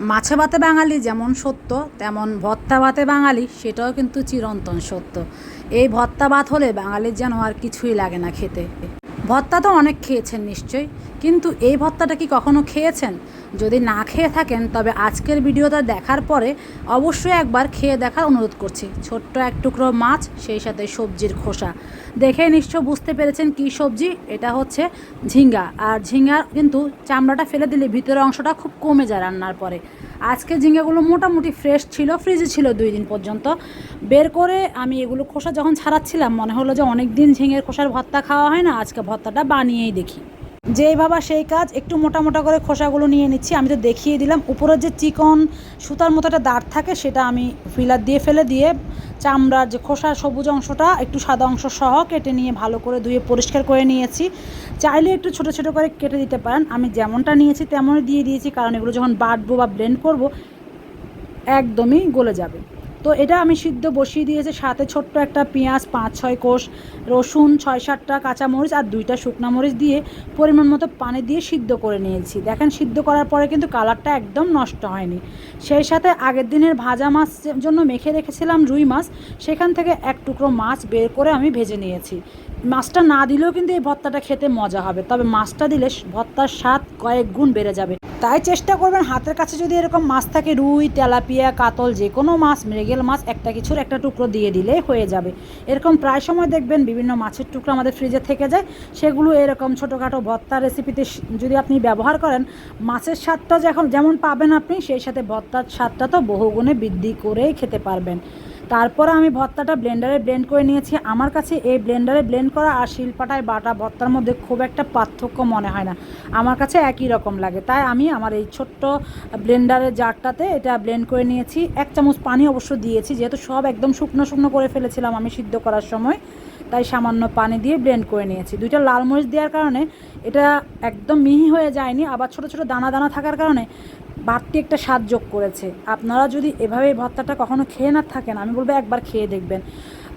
মাছে ভাতে বাঙালি যেমন সত্য, তেমন ভর্তা ভাতে বাঙালি, সেটাও কিন্তু চিরন্তন সত্য। এই ভর্তা ভাত হলে বাঙালির যেন আর কিছুই লাগে না খেতে। ভর্তা তো অনেক খেয়েছেন নিশ্চয়ই, কিন্তু এই ভর্তাটা কি কখনো খেয়েছেন? যদি না খেয়ে থাকেন, তবে আজকের ভিডিওটা দেখার পরে অবশ্যই একবার খেয়ে দেখার অনুরোধ করছি। ছোট্ট এক টুকরো মাছ, সেই সাথে সবজির খোসা। দেখে নিশ্চয় বুঝতে পেরেছেন কি সবজি? এটা হচ্ছে ঝিঙ্গা। আর ঝিঙ্গা কিন্তু চামড়াটা ফেলে দিলে ভিতরের অংশটা খুব কমে যায় রান্নার পরে। আজকে ঝিঙ্গাগুলো মোটামুটি ফ্রেশ ছিল ফ্রিজে ছিল দুই দিন পর্যন্ত। বের করে আমি এগুলো খোসা যখন ছাড়াচ্ছিলাম, মনে হলো যে অনেক দিন ঝিঙের খোসার ভর্তা খাওয়া হয় না, আজকে ভর্তাটা বানিয়েই দেখি। যেই ভাবা সেই কাজ, একটু মোটা মোটা করে খোসাগুলো নিয়ে নিচ্ছি, আমি তো দেখিয়ে দিলাম। উপরের যে চিকন সুতার মতো একটা দাঁড় থাকে, সেটা আমি ফিলার দিয়ে ফেলে দিয়ে চামড়ার যে খোসা সবুজ অংশটা একটু সাদা অংশ সহ কেটে নিয়ে ভালো করে ধুয়ে পরিষ্কার করে নিয়েছি। চাইলে একটু ছোট ছোট করে কেটে দিতে পারেন। আমি যেমনটা নিয়েছি তেমনই দিয়ে দিয়েছি, কারণ এগুলো যখন বাটবো বা ব্লেন্ড করব, একদমই গলে যাবে। তো এটা আমি সিদ্ধ বসিয়ে দিয়েছি, সাথে ছোট্ট একটা পেঁয়াজ, পাঁচ, ছয় কোষ, রসুন, ছয়, সাতটা কাঁচামরিচ আর দুইটা শুকনো মরিচ দিয়ে পরিমাণ মতো পানি দিয়ে সিদ্ধ করে নিয়েছি। দেখেন, সিদ্ধ করার পরে কিন্তু কালারটা একদম নষ্ট হয়নি। সেই সাথে আগের দিনের ভাজা মাছ জন্য মেখে রেখেছিলাম রুই মাছ, সেখান থেকে এক টুকরো মাছ বের করে আমি ভেজে নিয়েছি। মাছটা না দিলেও কিন্তু এই ভর্তাটা খেতে মজা হবে, তবে মাছটা দিলে ভর্তার স্বাদ কয়েক গুণ বেড়ে যাবে। তাই চেষ্টা করবেন হাতের কাছে যদি এরকম মাছ থাকে, রুই, তেলাপিয়া, কাতল, যে কোনো মাছ, মৃগেল মাছ, একটা কিছুর একটা টুকরো দিয়ে দিলে হয়ে যাবে। এরকম প্রায় সময় দেখবেন বিভিন্ন মাছের টুকরো আমাদের ফ্রিজে থেকে যায়। সেগুলো এরকম ছোটোখাটো ভর্তা রেসিপিতে যদি আপনি ব্যবহার করেন, মাছের স্বাদটা যখন যেমন পাবেন আপনি, সেই সাথে ভর্তার স্বাদটা তো বহুগুণে বৃদ্ধি করেই খেতে পারবেন। তারপরে আমি ভর্তাটা ব্লেন্ডারে ব্লেন্ড করে নিয়েছি। আমার কাছে এই ব্লেন্ডারে ব্লেন্ড করা আর শিলপাটায় বাটা ভর্তার মধ্যে খুব একটা পার্থক্য মনে হয় না। আমার কাছে একই রকম লাগে। তাই আমি আমার এই ছোট্ট ব্লেন্ডারের জারটাতে এটা ব্লেন্ড করে নিয়েছি। এক চামচ পানি অবশ্য দিয়েছি, যেহেতু সব একদম শুকনো শুকনো করে ফেলেছিলাম আমি সিদ্ধ করার সময়। তাই সামান্য পানি দিয়ে ব্লেন্ড করে নিয়েছি। দুইটা লাল মরিচ দেওয়ার কারণে এটা একদম মিহি হয়ে যায়নি। আবার ছোট ছোট দানা দানা থাকার কারণে বাড়তি একটা স্বাদ যোগ করেছে। আপনারা যদি এভাবে ভর্তাটা কখনো খেয়ে না থাকেন, আমি বলব একবার খেয়ে দেখবেন।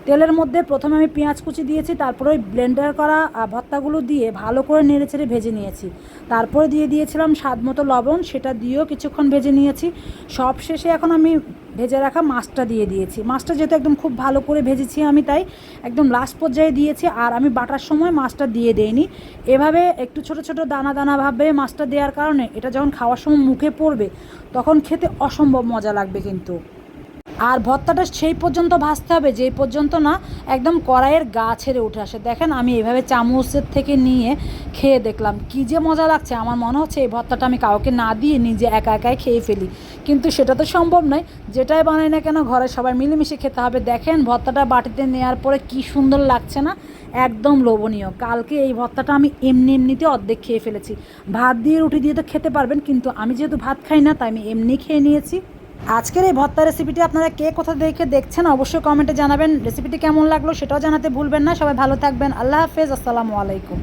তেলের মধ্যে প্রথমে আমি পেঁয়াজ কুচি দিয়েছি, তারপরে ওই ব্লেন্ডার করা ভর্তাগুলো দিয়ে ভালো করে নেড়ে চেড়ে ভেজে নিয়েছি। তারপরে দিয়ে দিয়েছিলাম স্বাদ মতো লবণ, সেটা দিয়েও কিছুক্ষণ ভেজে নিয়েছি। সব শেষে এখন আমি ভেজে রাখা মাছটা দিয়ে দিয়েছি। মাছটা যেহেতু একদম খুব ভালো করে ভেজেছি আমি তাই, একদম লাস্ট পর্যায়ে দিয়েছি, আর আমি বাটার সময় মাছটা দিয়ে দেইনি। এভাবে একটু ছোট ছোট দানা দানাভাবে মাছটা দেওয়ার কারণে এটা যখন খাওয়ার সময় মুখে পড়বে, তখন খেতে অসম্ভব মজা লাগবে কিন্তু। আর ভর্তাটা সেই পর্যন্ত ভাজতে হবে, যেই পর্যন্ত না একদম কড়াইয়ের গা ছেড়ে উঠে আসে। দেখেন আমি এভাবে চামচের থেকে নিয়ে খেয়ে দেখলাম, কী যে মজা লাগছে। আমার মনে হচ্ছে এই ভর্তাটা আমি কাউকে না দিয়ে নিজে একা একাই খেয়ে ফেলি। কিন্তু সেটা তো সম্ভব নয়, যেটাই বানাই না কেন ঘরে সবাই মিলেমিশে খেতে হবে। দেখেন ভর্তাটা বাটিতে নেওয়ার পরে কি সুন্দর লাগছে না? একদম লোভনীয়। কালকে এই ভর্তাটা আমি এমনি এমনিতে অর্ধেক খেয়ে ফেলেছি। ভাত দিয়ে রুটি দিয়ে তো খেতে পারবেন, কিন্তু আমি যেহেতু ভাত খাই না, তাই আমি এমনি খেয়ে নিয়েছি। আজকের এই ভর্তা রেসিপিটি আপনারা কে কোথা দেখে দেখছেন অবশ্যই কমেন্টে জানাবেন। রেসিপিটি কেমন লাগল সেটাও জানাতে ভুলবেন না। সবাই ভালো থাকবেন। আল্লাহ হাফেজ। আসসালামু আলাইকুম।